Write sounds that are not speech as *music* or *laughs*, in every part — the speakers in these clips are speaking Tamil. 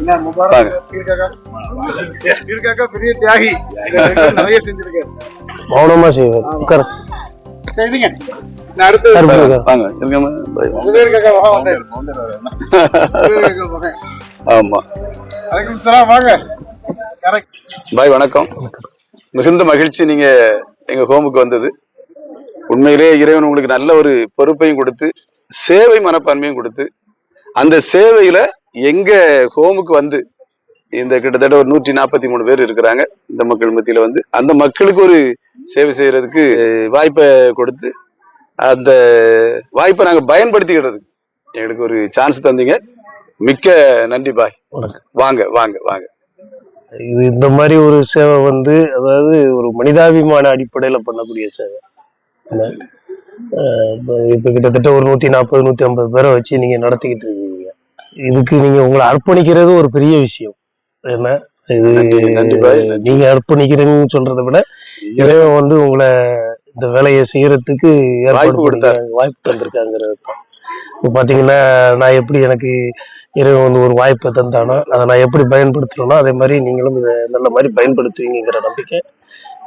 நல்லா இருக்க. மாதிரி நல்லா பெரிய தியாகி. *laughs* நிறைய செஞ்சிருக்காரு. மௌனமா செய்வார். போய் வணக்கம் சலாம் வாங்க. கரெக்ட் பாய் வணக்கம். மிகுந்த மகிழ்ச்சி நீங்க எங்க ஹோமுக்கு வந்தது. உண்மையிலேயே இறைவன் உங்களுக்கு நல்ல ஒரு பொறுப்பையும் கொடுத்து சேவை மனப்பான்மையும் கொடுத்து அந்த சேவையில எங்க ஹோமுக்கு வந்து இந்த கிட்டத்தட்ட ஒரு நூற்றி நாற்பத்தி மூணு பேர் இருக்கிறாங்க. இந்த மக்கள் மத்தியில வந்து அந்த மக்களுக்கு ஒரு சேவை செய்யறதுக்கு வாய்ப்பை கொடுத்து அந்த வாய்ப்பை நாங்க பயன்படுத்திக்கிறதுக்கு எங்களுக்கு ஒரு சான்ஸ் தந்தீங்க. மிக்க நன்றி பாய். வாங்க வாங்க வாங்க. இது இந்த மாதிரி ஒரு சேவை வந்து அதாவது ஒரு மனிதாபிமான அடிப்படையில பண்ணக்கூடிய சேவை. இப்ப கிட்டத்தட்ட ஒரு நூத்தி நாற்பது நூத்தி ஐம்பது பேரை வச்சு நீங்க நடத்திக்கிட்டு இருக்கீங்க. இதுக்கு நீங்க உங்களை அர்ப்பணிக்கிறது ஒரு பெரிய விஷயம். என்ன? இது. நீங்க அர்ப்பணிக்கிறீங்கன்னு சொல்றதை விட இறைவன் வந்து உங்களை இந்த வேலையை செய்யறதுக்கு வாய்ப்பு கொடுத்தாரு. வாய்ப்பு தந்திருக்காங்கிறது தான் இப்போ பாத்தீங்கன்னா நான் எப்படி எனக்கு இறைவன் வந்து ஒரு வாய்ப்பை தந்தானோ அதை நான் எப்படி பயன்படுத்துறேனோ அதே மாதிரி நீங்களும் இதை நல்ல மாதிரி பயன்படுத்துவீங்கிற நம்பிக்கை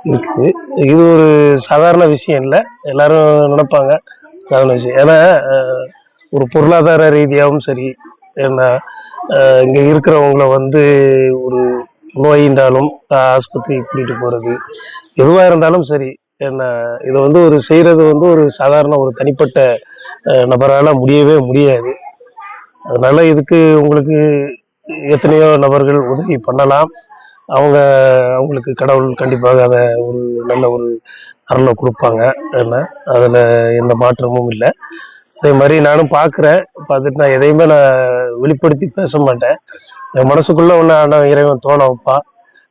இருக்குது. இது ஒரு சாதாரண விஷயம் இல்லை. எல்லாரும் நினைப்பாங்க சாதாரண விஷயம். ஏன்னா ஒரு பொருளாதார ரீதியாகவும் சரி ஏன்னா இங்க இருக்கிறவங்கள வந்து ஒரு நோயின்றாலும் அஹ், ஆஸ்பத்திரி கூட்டிட்டு போறது எதுவா இருந்தாலும் சரி என்ன இதை வந்து ஒரு செய்கிறது வந்து ஒரு சாதாரண ஒரு தனிப்பட்ட நபரால் முடியவே முடியாது. அதனால் இதுக்கு உங்களுக்கு எத்தனையோ நபர்கள் உதவி பண்ணலாம். அவங்க அவங்களுக்கு கடவுள் கண்டிப்பாக அதை ஒரு நல்ல ஒரு அருளை கொடுப்பாங்க. என்ன அதில் எந்த மாற்றமும் இல்லை. அதே மாதிரி நானும் பார்க்குறேன் பார்த்துட்டு நான் எதையுமே நான் வெளிப்படுத்தி பேச மாட்டேன். என் மனசுக்குள்ளே ஒன்று ஆனால் இறைவன் தோண வைப்பான்.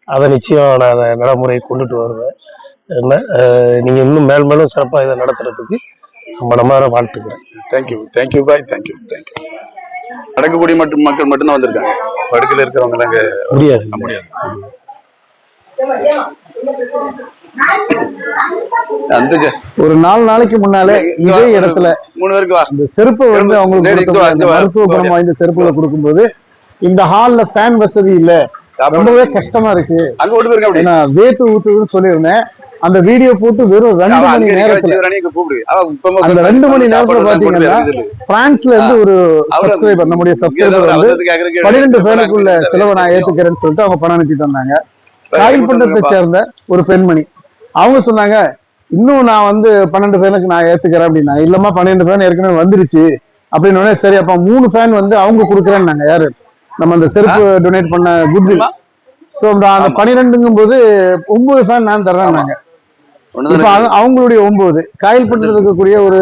அதை நிச்சயம் நான் அதை நடைமுறை கொண்டுட்டு வருவேன். என்ன அஹ் நீங்க இன்னும் மேல் மேலும் சிறப்பாக இதை நடத்துறதுக்கு மனமாற வாழ்த்துக்கிறேன். Thank you thank you bye thank you thank you அடக்கக்கூடிய மட்டும் மக்கள் மட்டும்தான் வந்திருக்காங்க. படுக்கையில் இருக்கிறவங்க எல்லாம் அங்க முடியாது. முடியாது. ஒரு நாலு நாளைக்கு முன்னாலே இதே இடத்துல மூணு பேருக்கு வா. இந்த செருப்பு வந்து அவங்களுக்கு. மருத்துவ குணம் வாய்ந்த செருப்புகளை கொடுக்கும்போது இந்த ஹால்ல ஃபேன் வசதி இல்ல. ரொம்பவே கஷ்டமா இருக்கு. அங்க ஓட்டு போயிருங்க அப்படி. ஏன்னா வேத்து ஊத்துதுன்னு சொல்லியிருந்தேன். அந்த வீடியோ போட்டு வெறும் ரெண்டு மணி நேரத்துல அந்த ரெண்டு மணி நேரத்துல பாத்தீங்கன்னா பிரான்ஸ்ல இருந்து ஒரு சப்ஸ்கிரைபர் நம்முடைய சப்ஸ்கிரைபர் வந்து பன்னிரெண்டு பேருக்குள்ள செலவை நான் ஏத்துக்கிறேன்னு சொல்லிட்டு அவங்க பணம் அனுப்பிட்டு வந்தாங்க. காயில் பண்டத்தை சேர்ந்த ஒரு பெண்மணி. அவங்க சொன்னாங்க இன்னும் நான் வந்து பன்னெண்டு ஃபேனுக்கு நான் ஏத்துக்கிறேன் அப்படின்னா. இல்லம்மா பன்னெண்டு ஃபேன் ஏற்கனவே வந்துருச்சு. அப்படின்னு சரி அப்ப மூணு ஃபேன் வந்து அவங்க கொடுக்குறேன்னாங்க யாரு? நம்ம அந்த செருப்பு டொனேட் பண்ண குட்வில். சோ அந்த. பன்னிரெண்டுங்கும் போது ஒன்பது ஃபேன் நான் தர்றேன்னாங்க. இப்ப அவங்களுடைய ஒன்பது. காயில் பட்டத்தில் இருக்கக்கூடிய ஒரு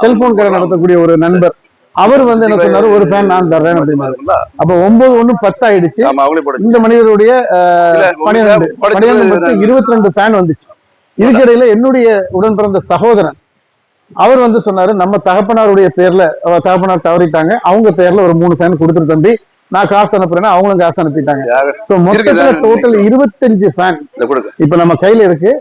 செல்போன் கடை நடத்தக்கூடிய ஒரு நண்பர். அவர் வந்து என்ன சொன்னாரு? ஒரு ஃபேன் நான் தர்றேன் அப்படின்னாரு அப்ப ஒன்பது ஒண்ணு பத்து ஆயிடுச்சு. இந்த மனிதருடைய இருபத்தி ரெண்டு ஃபேன் வந்துச்சு. இதுக்கிடையில என்னுடைய உடன் பிறந்த சகோதரன் அவர் வந்து சொன்னாரு நம்ம தகப்பனாருடைய பேர்ல தகப்பனார் தவறிட்டாங்க. அவங்க பேர்ல ஒரு மூணு ஃபேன் கொடுத்துரு தம்பி. நான் காசு அனுப்புறேன்னா அவங்களும் காசு அனுப்பிட்டாங்க. சோ மொத்தத்துல? டோட்டல் இருபத்தஞ்சு ஃபேன் இப்ப நம்ம கையில இருக்கு.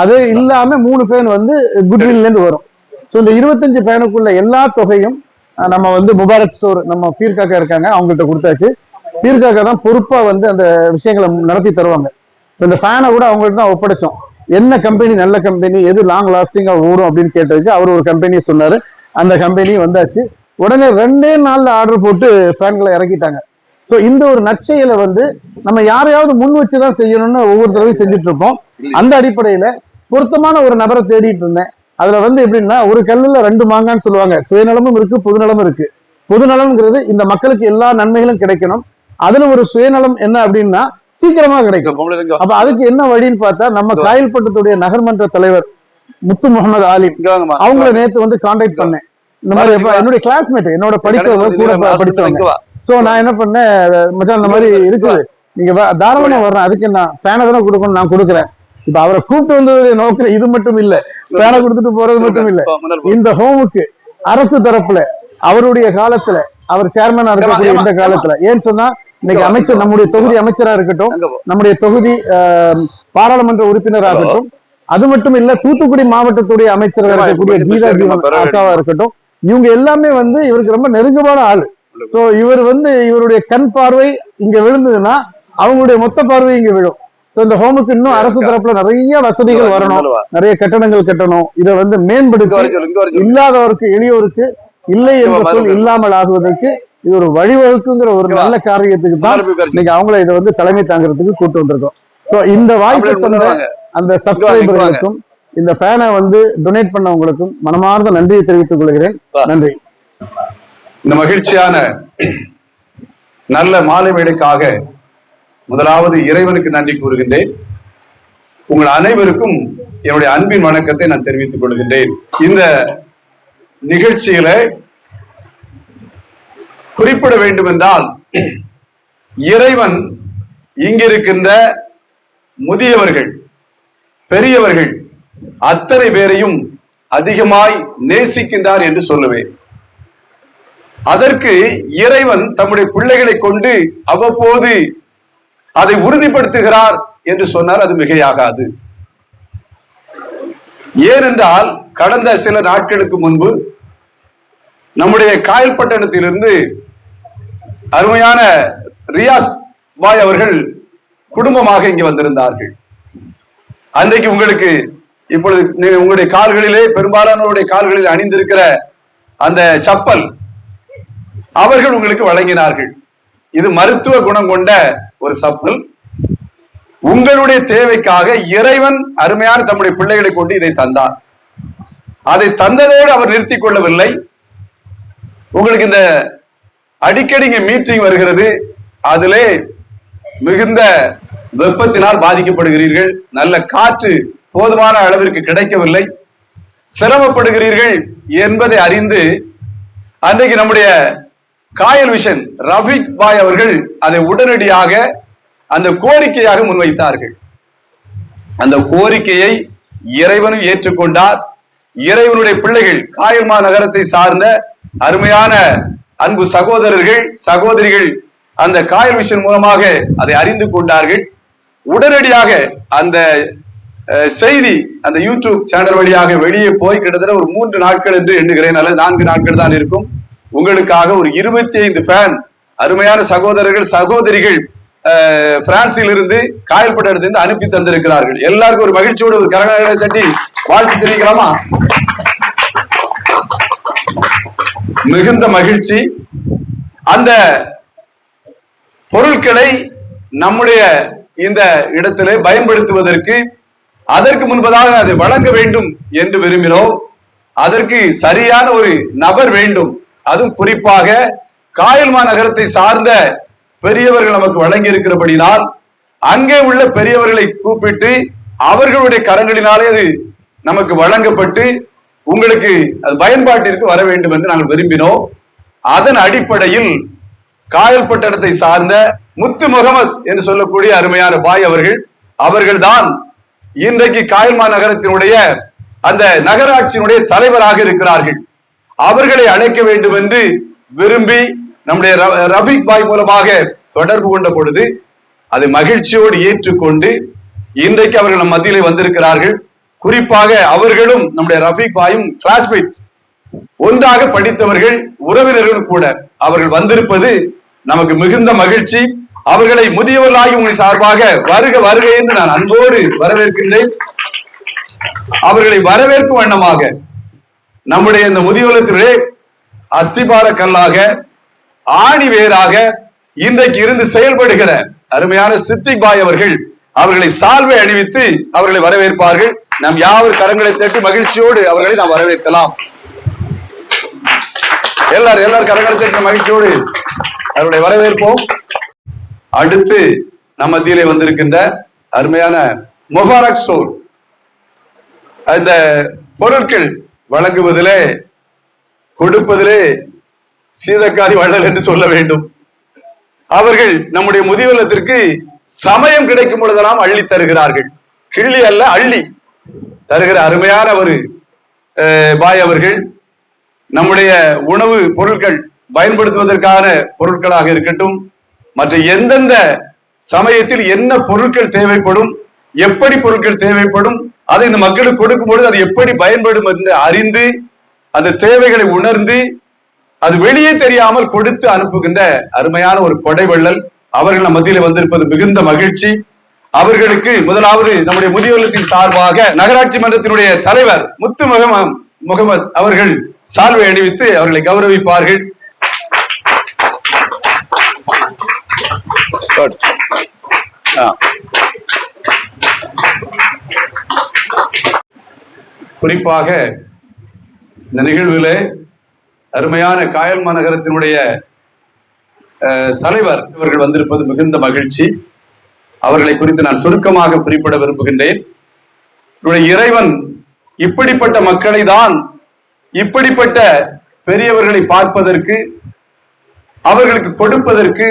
அது இல்லாம மூணு பேன் வந்து குட்வில்ல இருந்து வரும். ஸோ இந்த இருபத்தஞ்சு பேனுக்குள்ள எல்லா தொகையும் நம்ம வந்து முபாரக் ஸ்டோர் நம்ம பீர்காக்கா இருக்காங்க அவங்கள்ட்ட கொடுத்தாச்சு. பீர்காக்கா தான் பொறுப்பா வந்து அந்த விஷயங்களை நடத்தி தருவாங்க. இந்த ஃபேனை கூட அவங்கள்ட்ட தான் ஒப்படைச்சோம். என்ன கம்பெனி நல்ல கம்பெனி எது லாங் லாஸ்டிங்கா ஓடும் அப்படின்னு கேட்டதுக்கு அவர் ஒரு கம்பெனியை சொன்னாரு. அந்த கம்பெனி வந்தாச்சு. உடனே ரெண்டே நாள்ல ஆர்டர் போட்டு ஃபேன்களை இறக்கிட்டாங்க. ஸோ இந்த ஒரு நற்செயலை வந்து நம்ம யாரையாவது முன் வச்சுதான் செய்யணும்னு ஒவ்வொரு தடவையும் செஞ்சுட்டு இருப்போம். அந்த அடிப்படையில பொருத்தமான ஒரு நபரை தேடிட்டு இருந்தேன். அதுல வந்து எப்படின்னா ஒரு கல்லுல ரெண்டு மாங்கான்னு சொல்லுவாங்க. சுயநலமும் இருக்கு பொதுநலமும் இருக்கு. பொதுநலம்ங்கிறது இந்த மக்களுக்கு எல்லா நன்மைகளும் கிடைக்கணும். அதுல ஒரு சுயநலம் என்ன அப்படின்னா சீக்கிரமா கிடைக்கும். அப்ப அதுக்கு என்ன வழின்னு பார்த்தா நம்ம காயல்பட்டத்துடைய நகர்மன்ற தலைவர் முத்து முகமது ஆலிம் அவங்கள நேத்து வந்து காண்டாக்ட் பண்ணேன். இந்த மாதிரி என்னுடைய கிளாஸ்மேட் என்னோட படித்தவங்க கூட ப- படிச்சவங்க இங்க வா. சோ நான் என்ன பண்ணேன் மச்சான் இந்த மாதிரி இருக்குது. நீங்க தாராளமா வர்றேன். அதுக்கு என்ன பேனை தானே கொடுக்கணும் நான் கொடுக்குறேன். இப்ப அவரை கூப்பிட்டு வந்தது நோக்கம் இது மட்டும் இல்ல பேனை கொடுத்துட்டு போறது மட்டும் இல்ல. இந்த ஹோமுக்கு அரசு தரப்புல அவருடைய காலத்துல அவர் சேர்மனா இருக்கக்கூடிய இந்த காலத்துல ஏன்னு சொன்னா இன்னைக்கு அமைச்சர். நம்முடைய தொகுதி அமைச்சரா இருக்கட்டும். நம்முடைய தொகுதி பாராளுமன்ற உறுப்பினராகட்டும் அது மட்டும் இல்ல தூத்துக்குடி மாவட்டத்துடைய அமைச்சராக இருக்கக்கூடிய கீதா. அக்காவா இருக்கட்டும் இவங்க எல்லாமே வந்து இவருக்கு ரொம்ப நெருக்கமான ஆளு சோ இவர் வந்து இவருடைய கண் பார்வை இங்க விழுந்ததுன்னா அவங்களுடைய மொத்த பார்வை இங்க விழும் இந்த ஹோமுக்கு இன்னும் அரசு தரப்புல நிறைய வசதிகள் வரணும். நிறைய கட்டணங்கள் கட்டணும் இதை வந்து மேம்படுத்தி இல்லாதவருக்கு எளியோருக்கு இல்லை என்ற சொல். இல்லாமல் ஆகுவதற்கு இது ஒரு வழிவகுக்குங்கிற ஒரு. நல்ல காரியத்துக்கு தான். இன்னைக்கு அவங்கள இதை வந்து தலைமை தாங்கிறதுக்கு கூட்டு வந்திருக்கோம் சோ இந்த வாய்ப்பை. அந்த சப்ஸ்கிரைபர்களுக்கும் இந்த ஃபேனை வந்து டொனேட் பண்ணவங்களுக்கும் மனமார்ந்த நன்றியை தெரிவித்துக் கொள்கிறேன். நன்றி இந்த மகிழ்ச்சியான நல்ல மாலை வேலைக்காக முதலாவது இறைவனுக்கு நன்றி கூறுகின்றேன். உங்கள் அனைவருக்கும் என்னுடைய அன்பின் வணக்கத்தை நான் தெரிவித்துக் கொள்கின்றேன். இந்த நிகழ்ச்சியில குறிப்பிட வேண்டும் என்றால் இறைவன் இங்கிருக்கின்ற முதியவர்கள் பெரியவர்கள் அத்தனை பேரையும் அதிகமாய் நேசிக்கின்றார் என்று சொல்லுவேன். அதற்கு இறைவன் தம்முடைய பிள்ளைகளை கொண்டு அவ்வப்போது அதை உறுதிப்படுத்துகிறார் என்று சொன்னால் அது மிகையாகாது. ஏனென்றால் கடந்த சில நாட்களுக்கு முன்பு நம்முடைய காயல் பட்டணத்திலிருந்து அருமையான ரியாஸ் பாய் அவர்கள் குடும்பமாக இங்கு வந்திருந்தார்கள். அன்றைக்கு உங்களுக்கு இப்பொழுது உங்களுடைய கால்களிலே பெரும்பாலானவருடைய கால்களில் அணிந்திருக்கிற அந்த சப்பல் அவர்கள் உங்களுக்கு வழங்கினார்கள். இது மருத்துவ குணம் கொண்ட ஒரு சப்பல் உங்களுடைய தேவைக்காக இறைவன் அருமையான தம்முடைய பிள்ளைகளை கொண்டு இதை தந்தார். அதை தந்ததோடு அவர் நிறுத்திக் கொள்ளவில்லை. உங்களுக்கு இந்த அடிக்கடி மீட்டிங் வருகிறது. அதிலே மிகுந்த வெப்பத்தினால் பாதிக்கப்படுகிறீர்கள். நல்ல காற்று போதுமான அளவிற்கு கிடைக்கவில்லை. சிரமப்படுகிறீர்கள் என்பதை அறிந்து அன்றைக்கு நம்முடைய காயல் விஷன் ரஃபிக் பாய் அவர்கள் அதை உடனடியாக அந்த கோரிக்கையாக முன்வைத்தார்கள். அந்த கோரிக்கையை இறைவனும் ஏற்றுக்கொண்டார். இறைவனுடைய பிள்ளைகள் காயல்மா நகரத்தை சார்ந்த அருமையான அன்பு சகோதரர்கள் சகோதரிகள் அந்த காயல் விஷன் மூலமாக அதை அறிந்து கொண்டார்கள். உடனடியாக அந்த செய்தி அந்த யூடியூப் சேனல் வழியாக வெளியே போய் கிட்டத்தட்ட ஒரு மூன்று நாட்கள் என்று எண்ணுகிறேன். அல்லது நான்கு நாட்கள் தான் இருக்கும். உங்களுக்காக ஒரு இருபத்தி ஐந்து ஃபேன் அருமையான சகோதரர்கள் சகோதரிகள் அஹ், பிரான்சில் இருந்து அனுப்பி தந்திருக்கிறார்கள். எல்லாருக்கும் ஒரு மகிழ்ச்சியோடு ஒரு கரங்களை தட்டி வாழ்த்து தெரிவிக்கலாமா? மிகுந்த மகிழ்ச்சி. அந்த பொருட்களை நம்முடைய இந்த இடத்திலே பயன்படுத்துவதற்கு அதற்கு முன்பதாக அதை வழங்க வேண்டும் என்று விரும்பினோம் அதற்கு சரியான ஒரு நபர் வேண்டும். அதுவும் குறிப்பாக காயல்மா நகரத்தை சார்ந்த பெரியவர்கள் நமக்கு வழங்கி இருக்கிறபடினால் அங்கே உள்ள பெரியவர்களை கூப்பிட்டு அவர்களுடைய கரங்களினாலே அது நமக்கு வழங்கப்பட்டு உங்களுக்கு அது பயன்பாட்டிற்கு வர வேண்டும் என்று நாங்கள் விரும்பினோம். அதன் அடிப்படையில் காயல்பட்டணத்தை சார்ந்த முத்து முகமது என்று சொல்லக்கூடிய அருமையான பாய் அவர்கள் அவர்கள்தான் இன்றைக்கு காயல்மா நகரத்தினுடைய அந்த நகராட்சியினுடைய தலைவராக இருக்கிறார்கள். அவர்களை அழைக்க வேண்டும் என்று விரும்பி நம்முடைய ர- பாய் மூலமாக தொடர்பு கொண்ட பொழுது அதை மகிழ்ச்சியோடு ஏற்றுக்கொண்டு இன்றைக்கு அவர்கள் நம் மத்தியிலே வந்திருக்கிறார்கள். குறிப்பாக அவர்களும் நம்முடைய ரஃபீக் பாயும் கிளாஸ்மேட் ஒன்றாக படித்தவர்கள் உறவினர்களும் கூட அவர்கள் வந்திருப்பது நமக்கு மிகுந்த மகிழ்ச்சி. அவர்களை முதியவர்களாகி உங்களை சார்பாக வருக வருக என்று நான் அன்போடு வரவேற்கின்றேன். அவர்களை வரவேற்கும் வண்ணமாக நம்முடைய இந்த முதியோலத்திலே அஸ்திபார கல்லாக ஆணி வேராக இன்றைக்கு இருந்து செயல்படுகிற அருமையான சித்திக் பாய் அவர்கள் அவர்களை சால்வை அணிவித்து அவர்களை வரவேற்பார்கள். நாம் யாவர் கரங்களை தட்டி மகிழ்ச்சியோடு அவர்களை நாம் வரவேற்கலாம். எல்லாரும் எல்லாரும் கரங்களை தட்டி மகிழ்ச்சியோடு அவர்களை வரவேற்போம். அடுத்து நம் மத்தியிலே வந்திருக்கின்ற அருமையான முபாரக் ஸ்டோர் அந்த பொருட்கள் வழங்குவதிலே கொடுப்பதிலே சீதக்காதி வள்ளல் என்று சொல்ல வேண்டும். அவர்கள் நம்முடைய முதியவலத்திற்கு சமயம் கிடைக்கும் பொழுதெல்லாம் அள்ளி தருகிறார்கள். கிள்ளி அல்ல அள்ளி தருகிற அருமையான ஒரு அஹ், பாய் அவர்கள் நம்முடைய உணவு பொருட்கள் பயன்படுத்துவதற்கான பொருட்களாக இருக்கட்டும் மற்ற எந்தெந்த சமயத்தில் என்ன பொருட்கள் தேவைப்படும் எப்படி பொருட்கள் தேவைப்படும் அதை இந்த மக்களுக்கு கொடுக்கும் பொழுது அது எப்படி பயன்படும் என்று அறிந்து அந்த தேவைகளை உணர்ந்து அது வெளியே தெரியாமல் கொடுத்து அனுப்புகின்ற அருமையான ஒரு கொடைவள்ளல் அவர்கள் நம் மத்தியில வந்திருப்பது மிகுந்த மகிழ்ச்சி அவர்களுக்கு முதலாவது நம்முடைய முதியோர்லத்தின் சார்பாக நகராட்சி மன்றத்தினுடைய தலைவர் முத்து முகமது முகமது அவர்கள் சால்வை அணிவித்து அவர்களை கௌரவிப்பார்கள். ஆ. குறிப்பாக இந்த நிகழ்வில் அருமையான காயல் மாநகரத்தினுடைய அஹ், தலைவர் இவர்கள் வந்திருப்பது மிகுந்த மகிழ்ச்சி. அவர்களை குறித்து நான் சுருக்கமாக குறிப்பிட விரும்புகின்றேன். என்னுடைய இறைவன் இப்படிப்பட்ட மக்களை தான் இப்படிப்பட்ட பெரியவர்களை பார்ப்பதற்கு அவர்களுக்கு கொடுப்பதற்கு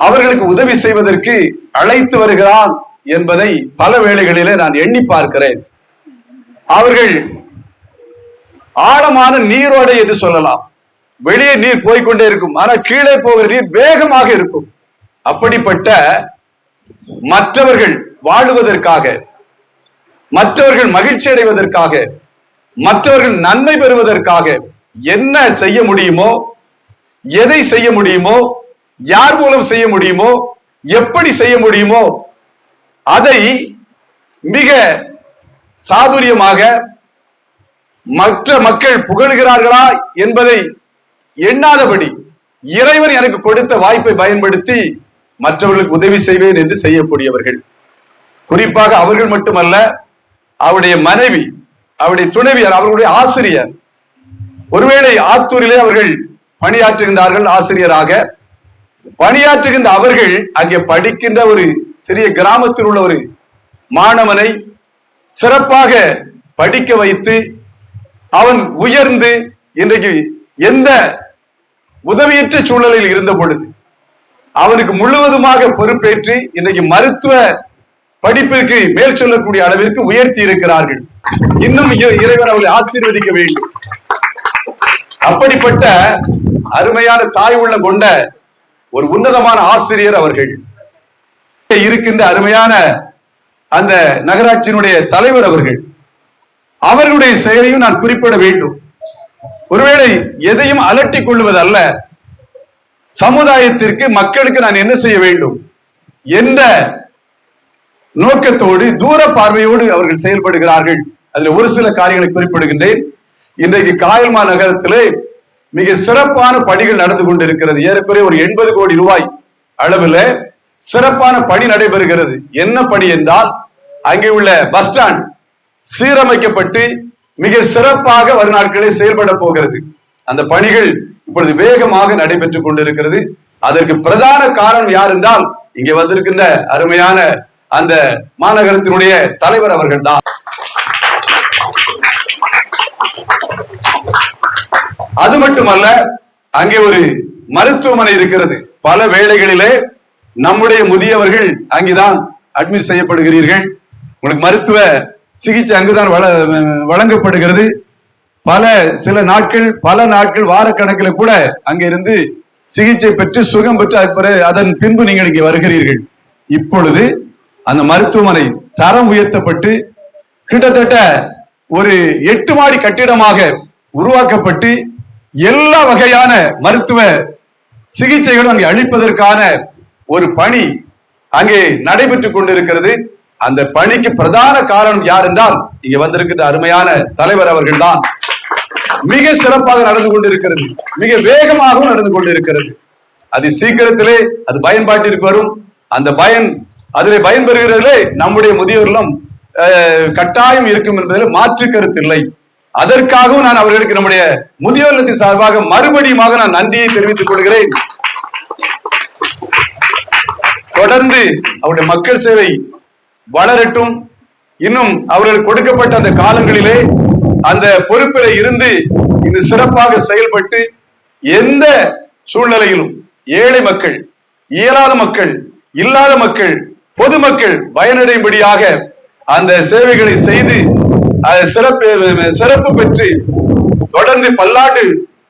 அவர்களுக்கு உதவி செய்வதற்கு அழைத்து வருகிறான் என்பதை பல வேளைகளிலே நான் எண்ணி பார்க்கிறேன். அவர்கள் ஆழமான நீரோடை என்று சொல்லலாம். வெளியே நீர் போய்க்கொண்டே இருக்கும். ஆனா கீழே போகிற நீர் வேகமாக இருக்கும். அப்படிப்பட்ட மற்றவர்கள் வாழுவதற்காக மற்றவர்கள் மகிழ்ச்சி அடைவதற்காக மற்றவர்கள் நன்மை பெறுவதற்காக என்ன செய்ய முடியுமோ எதை செய்ய முடியுமோ யார் மூலம் செய்ய முடியுமோ எப்படி செய்ய முடியுமோ அதை மிக சாதுரியமாக மற்ற மக்கள் புகழுகிறார்களா என்பதை எண்ணாதபடி இறைவன் எனக்கு கொடுத்த வாய்ப்பை பயன்படுத்தி மற்றவர்களுக்கு உதவி செய்வேன் என்று செய்யக்கூடியவர்கள். குறிப்பாக அவர்கள் மட்டுமல்ல அவருடைய மனைவி அவருடைய துணைவியார் அவர்களுடைய ஆசிரியர். ஒருவேளை ஆத்தூரிலே அவர்கள் பணியாற்றுகின்றார்கள் ஆசிரியராக பணியாற்றுகின்ற அவர்கள் அங்கே படிக்கின்ற ஒரு சிறிய கிராமத்தில் உள்ள ஒரு மாணவனை சிறப்பாக படிக்க வைத்து அவன் உயர்ந்து இன்றைக்கு எந்த உதவியற்ற சூழலில் இருந்த பொழுது அவனுக்கு முழுவதுமாக பொறுப்பேற்று இன்றைக்கு மருத்துவ படிப்பிற்கு மேல் சொல்லக்கூடிய அளவிற்கு உயர்த்தி இருக்கிறார்கள். இன்னும் இ- இறைவன் அவளை ஆசீர்வதிக்க வேண்டும். அப்படிப்பட்ட அருமையான தாய் உள்ளம் கொண்ட ஒரு உன்னதமான ஆசிரியர் அவர்கள். இருக்கின்ற அருமையான அந்த நகராட்சியினுடைய தலைவர் அவர்கள். அவர்களுடைய செயலையும் நான் குறிப்பிட வேண்டும். ஒருவேளை எதையும் அலட்டிக் கொள்வது அல்ல சமுதாயத்திற்கு மக்களுக்கு நான் என்ன செய்ய வேண்டும் என்ற நோக்கத்தோடு தூர பார்வையோடு அவர்கள் செயல்படுகிறார்கள். அதுல ஒரு சில காரியங்களை குறிப்பிடுகின்றேன். இன்றைக்கு காயல்மா நகரத்திலே மிக சிறப்பான பணிகள் நடந்து கொண்டிருக்கிறது. ஏறக்குறைய ஒரு எண்பது கோடி ரூபாய் அளவில் சிறப்பான பணி நடைபெறுகிறது. என்ன பணி என்றால் அங்கே உள்ள பஸ் ஸ்டாண்ட் சீரமைக்கப்பட்டு மிக சிறப்பாக வருநாட்களில் செயல்பட போகிறது. அந்த பணிகள் இப்பொழுது வேகமாக நடைபெற்றுக் கொண்டிருக்கிறது. அதற்கு பிரதான காரணம் யார் என்றால் இங்கே வந்திருக்கின்ற அருமையான அந்த மாநகரத்தினுடைய தலைவர் அவர்கள் தான் அது மட்டுமல்ல அங்கே ஒரு மருத்துவமனை இருக்கிறது. பல வேளைகளிலே நம்முடைய முதியவர்கள் அங்கேதான் அட்மிட் செய்யப்படுகிறீர்கள். உங்களுக்கு மருத்துவ சிகிச்சை அங்குதான் வழங்கப்படுகிறது. பல சில நாட்கள் பல நாட்கள் வாரக்கணக்கில் கூட அங்க இருந்து சிகிச்சை பெற்று சுகம் பெற்று அதன் பின்பு நீங்கள் இங்கே வருகிறீர்கள். இப்பொழுது அந்த மருத்துவமனை தரம் உயர்த்தப்பட்டு கிட்டத்தட்ட ஒரு எட்டு மாடி கட்டிடமாக உருவாக்கப்பட்டு எல்லா வகையான மருத்துவ சிகிச்சைகளும் அங்கே அளிப்பதற்கான ஒரு பணி அங்கே நடைபெற்றுக் கொண்டிருக்கிறது. அந்த பணிக்கு பிரதான காரணம் யார் என்றால் இங்க வந்திருக்கிற அருமையான தலைவர் அவர்கள் தான் மிக சிறப்பாக நடந்து கொண்டிருக்கிறது. மிக வேகமாகவும் நடந்து கொண்டிருக்கிறது. அது சீக்கிரத்திலே அது பயன்பாட்டிற்கு வரும். அந்த பயன் அதில் பயன்பெறுகிறதிலே நம்முடைய முதியோர்களும் அஹ், கட்டாயம் இருக்கும் என்பதில் மாற்று கருத்து இல்லை. அதற்காகவும் நான் அவர்களுக்கு நம்முடைய முதியோர் சார்பாக மறுபடியுமாக நான் நன்றியை தெரிவித்துக் கொள்கிறேன். தொடர்ந்து அவருடைய மக்கள் சேவை வளரட்டும். இன்னும் அவர்கள் கொடுக்கப்பட்ட அந்த காலங்களிலே அந்த பொறுப்பில இருந்து இது சிறப்பாக செயல்பட்டு எந்த சூழ்நிலையிலும் ஏழை மக்கள் இயலாத மக்கள் இல்லாத மக்கள் பொதுமக்கள் பயனடையும்படியாக அந்த சேவைகளை செய்து அது சிறப்பு சிறப்பு பெற்று தொடர்ந்து பல்லாண்டு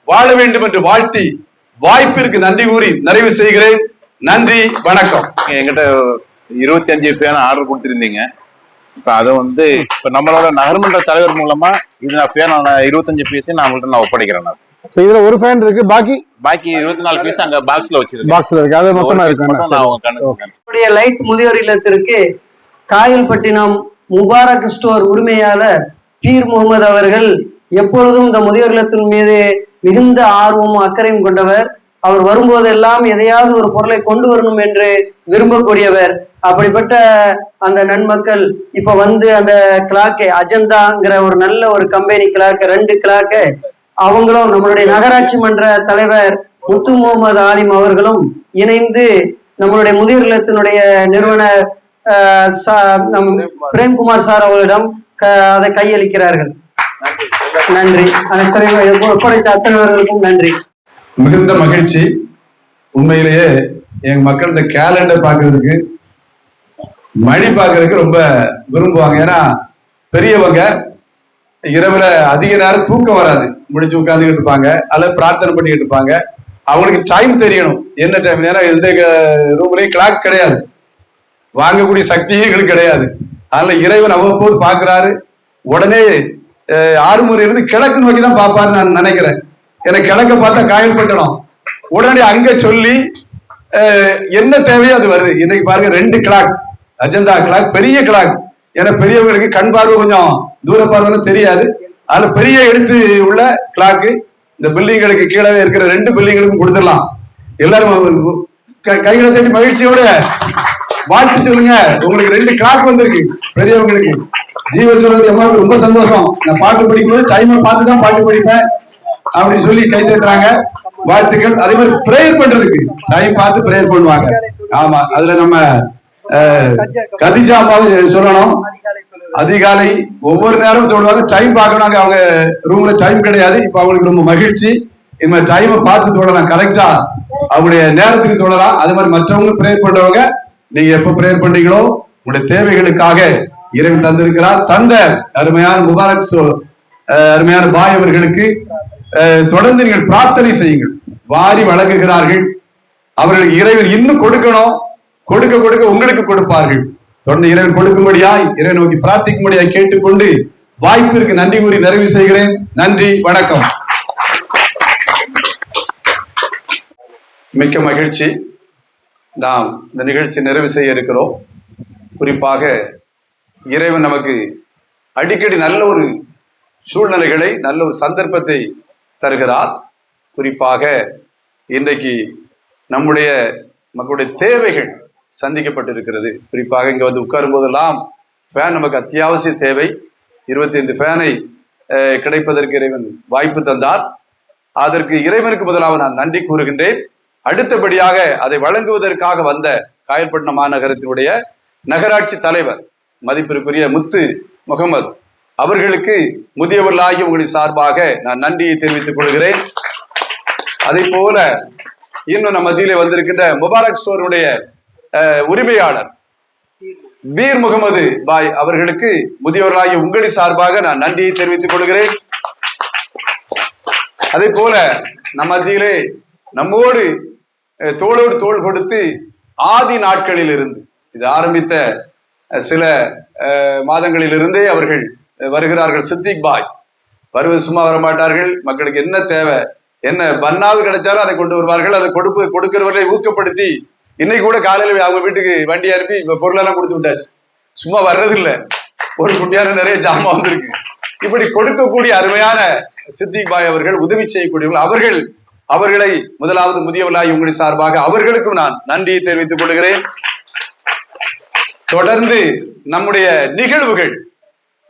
வாழ வேண்டும் என்று வாழ்த்தி வாய்ப்பிற்கு நன்றி கூறி நிறைவு செய்கிறேன். நன்றி வணக்கம். என்கிட்ட இருபத்தி அஞ்சு பேன ஆர்டர் கொடுத்துருந்தீங்க. இப்ப அதை வந்து இப்ப நம்மளோட நகர்மன்ற தலைவர் மூலமா இது நான் பேன இருபத்தஞ்சு பீஸ் நான் உங்கள்ட்ட நான் ஒப்படைக்கிறேன் நான். இதுல ஒரு ஃபேன் இருக்கு. பாக்கி? பாக்கி இருபத்தி நாலு பீஸ் அங்க பாக்ஸ்ல வச்சிருக்கேன் பாக்ஸ்ல இருக்கு. அது மொத்தமா இருக்கு. நான் லைட் முதியோர் இல்லத்திற்கு காயல்பட்டினம் முபாரக் ஸ்டோர் உரிமையாளர் பீர் முகமது அவர்கள் எப்பொழுதும் இந்த முதியோர் இல்லத்தின் மீது மிகுந்த ஆர்வமும் அக்கறையும் கொண்டவர். அவர் வரும்போதெல்லாம் எதையாவது ஒரு பொருளை கொண்டு வரணும் என்று விரும்பக்கூடியவர். அப்படிப்பட்ட அந்த நன்மக்கள் இப்ப வந்து அந்த கிளாக்கு அஜந்தாங்கிற ஒரு நல்ல ஒரு கம்பெனி கிளாக்கு ரெண்டு கிளாக்கு அவங்களும் நம்மளுடைய நகராட்சி மன்ற தலைவர் முத்து முகமது ஆலிம் அவர்களும் இணைந்து நம்மளுடைய முதியோர் இல்லத்தினுடைய நிறுவன நம் பிரேம்குமார் சார் அவர்களிடம் அதை கையளிக்கிறார்கள். நன்றி. அத்தனை ஒப்படைத்த அத்தனைவர்களுக்கும் நன்றி. மிகுந்த மகிழ்ச்சி. உண்மையிலேயே எங்க மக்கள் இந்த கேலண்டர் பார்க்கறதுக்கு மணி பார்க்கறதுக்கு ரொம்ப விரும்புவாங்க. ஏன்னா பெரியவங்க இரவுல அதிக நேரம் தூக்கம் வராது. முடிச்சு உட்காந்துக்கிட்டு இருப்பாங்க. அல்லது பிரார்த்தனை பண்ணிக்கிட்டு இருப்பாங்க. அவங்களுக்கு டைம் தெரியணும். என்ன டைம் ஏன்னா எந்த ரூம்லயும் கிளாக் கிடையாது. வாங்கக்கூடிய சக்தியும் எங்களுக்கு கிடையாது. அதனால இறைவன் அவ்வப்போது பாக்குறாரு உடனே ஆறு முறை இருந்து கிழக்கு நோக்கி தான் பார்ப்பாரு நான் நினைக்கிறேன். எனக்கு கிழக்க பார்த்தா காயல் பண்ணணும். உடனே அங்க சொல்லி அஹ், என்ன தேவையோ அது வருது. இன்னைக்கு பாருங்க ரெண்டு கிளாக் அஜந்தா கிளாக் பெரிய கிளாக் ஏன்னா பெரியவங்களுக்கு கண் பார்வை கொஞ்சம் தூர பார்வைன்னு தெரியாது. அதுல பெரிய எழுத்து உள்ள கிளாக்கு இந்த பில்டிங்களுக்கு கீழே இருக்கிற ரெண்டு பில்டிங்களுக்கும் கொடுத்துடலாம். எல்லாரும் கைகளை தட்டி மகிழ்ச்சியோட வாழ்த்து சொல்லுங்க. உங்களுக்கு ரெண்டு கிளாக் வந்திருக்கு பெரியவங்களுக்கு. ஜீவ சொல்றது ரொம்ப சந்தோஷம். நான் பாட்டு படிக்கும்போது டைமை பார்த்து தான் பாட்டு படிப்பேன். அப்படின்னு சொல்லி கை தட்டுறாங்க. வாழ்த்துக்கள். அதே மாதிரி பிரேயர் பண்றதுக்கு. டைம் பார்த்து பிரேயர் பண்ணுவாங்க. ஆமா அதுல நம்ம கதிஜா சொல்லணும். அதிகாலை ஒவ்வொரு நேரமும் தொழுவாங்க டைம் பார்க்கணும் அவங்க ரூம்ல டைம் கிடையாது. இப்ப அவங்களுக்கு ரொம்ப மகிழ்ச்சி. இந்த டைமை பார்த்து தொழலாம் கரெக்டா அவங்களுடைய நேரத்துக்கு தொழலாம் அது மாதிரி மற்றவங்க பிரேயர் பண்றவங்க நீங்க எப்ப பிரேயர் பண்றீங்களோ உங்களுடைய தேவைகளுக்காக இறைவன் தந்திருக்கிறார். தந்த அருமையான முபாரக் அருமையான பாய் அவர்களுக்கு தொடர்ந்து நீங்கள் பிரார்த்தனை செய்யுங்கள். வாரி வழங்குகிறார்கள். அவர்களுக்கு இறைவன் இன்னும் கொடுக்கணும். கொடுக்க கொடுக்க உங்களுக்கு கொடுப்பார்கள். தொடர்ந்து இறைவன் கொடுக்கும்படியாய் இறைவன் நோக்கி பிரார்த்திக்கும்படியாய் கேட்டுக்கொண்டு வாய்ப்பிற்கு நன்றி கூறி நிறைவு செய்கிறேன். நன்றி வணக்கம். மிக்க மகிழ்ச்சி. நாம் இந்த நிகழ்ச்சி நிறைவு செய்ய இருக்கிறோம். குறிப்பாக இறைவன் நமக்கு அடிக்கடி நல்ல ஒரு சூழ்நிலைகளை நல்ல ஒரு சந்தர்ப்பத்தை தருகிறார். குறிப்பாக இன்றைக்கு நம்முடைய மக்களுடைய தேவைகள் சந்திக்கப்பட்டிருக்கிறது. குறிப்பாக இங்கே வந்து உட்காரும் போதெல்லாம் ஃபேன் நமக்கு அத்தியாவசிய தேவை. இருபத்தி ஐந்து ஃபேனை கிடைப்பதற்கு இறைவன் வாய்ப்பு தந்தார். அதற்கு இறைவனுக்கு முதலாக நான் நன்றி கூறுகின்றேன். அடுத்தபடியாக அதை வழங்குவதற்காக வந்த காயல்பட்டினம் மாநகரத்தினுடைய நகராட்சி தலைவர் மதிப்பிற்குரிய முத்து முகமது அவர்களுக்கு முதியவர்களாகி உங்களின் சார்பாக நான் நன்றியை தெரிவித்துக் கொள்கிறேன். அதே போல இன்னும் நம்ம மத்தியிலே வந்திருக்கின்ற முபாரக் ஸ்டோருடைய அஹ், உரிமையாளர் பீர் முகமது பாய் அவர்களுக்கு முதியவர்களாகிய உங்களின் சார்பாக நான் நன்றியை தெரிவித்துக் கொள்கிறேன். அதே போல நம் மத்தியிலே நம்மோடு அஹ், தோளோடு தோள் கொடுத்து ஆதி நாட்களில் இருந்து இது ஆரம்பித்த சில அஹ், மாதங்களிலிருந்தே அவர்கள் வருகிறார்கள் சித்திக் பாய். வருவது சும்மா வர மாட்டார்கள் மக்களுக்கு என்ன தேவை? என்ன பண்ணாவது கிடைச்சாலும் அதை கொண்டு வருவார்கள். அதை கொடுப்பு கொடுக்கிறவர்களை ஊக்கப்படுத்தி இன்னைக்கு கூட காலையில அவங்க வீட்டுக்கு வண்டி அனுப்பி இப்ப பொருளெல்லாம் கொடுத்து விட்டாச்சு. சும்மா வர்றது இல்ல ஒரு குட்டியான நிறைய ஜாமான் வந்திருக்கு. இப்படி கொடுக்கக்கூடிய அருமையான சித்திக் பாய் அவர்கள் உதவி செய்யக்கூடியவர்கள். அவர்கள் அவர்களை முதலாவது முதியவர்களாய் உங்களின் சார்பாக அவர்களுக்கும் நான் நன்றியை தெரிவித்துக் கொள்கிறேன். தொடர்ந்து நம்முடைய நிகழ்வுகள்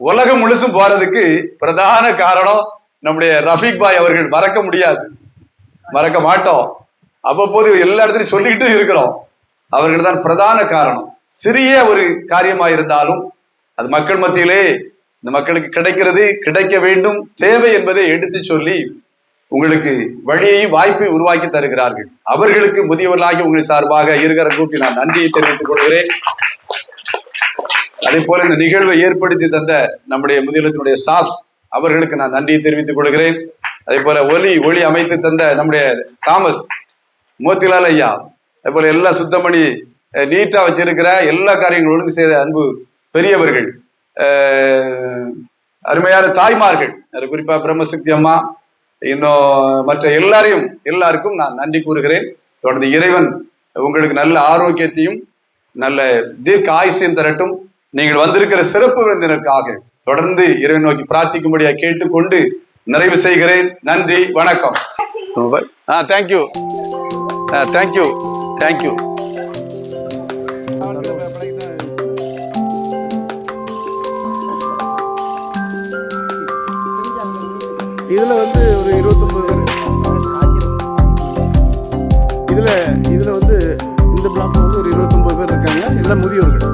உலகம் முழுசும் போறதுக்கு பிரதான காரணம் நம்முடைய ரஃபீக் பாய் அவர்கள் மறக்க முடியாது. மறக்க மாட்டோம். அவ்வப்போது எல்லா இடத்துலையும் சொல்லிக்கிட்டு இருக்கிறோம். அவர்கள் தான் பிரதான காரணம். சிறிய ஒரு காரியமா இருந்தாலும் அது மக்கள் மத்தியிலே இந்த மக்களுக்கு கிடைக்கிறது கிடைக்க வேண்டும் தேவை என்பதை எடுத்து சொல்லி உங்களுக்கு வழியையும் வாய்ப்பை உருவாக்கி தருகிறார்கள். அவர்களுக்கு முதியவர்களாகி உங்கள் சார்பாக இருக்கிற கூட்டி நான் நன்றியை தெரிவித்துக் கொள்கிறேன். அதே போல இந்த நிகழ்வை ஏற்படுத்தி தந்த நம்முடைய முதியலத்தினுடைய ஸ்டாஃப் அவர்களுக்கு நான் நன்றியை தெரிவித்துக் கொள்கிறேன். அதே போல ஒலி ஒளி அமைத்து தந்த நம்முடைய தாமஸ் மோத்திலால் ஐயா அதே போல எல்லாம் சுத்தம் பண்ணி நீட்டா வச்சிருக்கிற எல்லா காரியங்களும் ஒழுங்கு செய்த அன்பு பெரியவர்கள் அருமையான தாய்மார்கள் அது குறிப்பா பிரம்மசக்தி அம்மா இன்னும் மற்ற எல்லாரையும் எல்லாருக்கும் நான் நன்றி கூறுகிறேன். தொடர்ந்து இறைவன் உங்களுக்கு நல்ல ஆரோக்கியத்தையும் நல்ல தீர்க்க ஆயுசையும் தரட்டும். நீங்கள் வந்திருக்கிற சிறப்பு விருந்தினருக்காக தொடர்ந்து இறை நோக்கி பிரார்த்திக்கும்படியா கேட்டுக்கொண்டு நிறைவு செய்கிறேன். நன்றி வணக்கம். ஆ தேங்க்யூ ஆ தேங்க்யூ தேங்க்யூ இதில் வந்து ஒரு இருபத்தொம்பது பேர் இதில் இதில் வந்து இந்த பிளாக்ல வந்து ஒரு இருபத்தொம்பது பேர் இருக்காங்க. எல்லாம் முதியோர்கள்.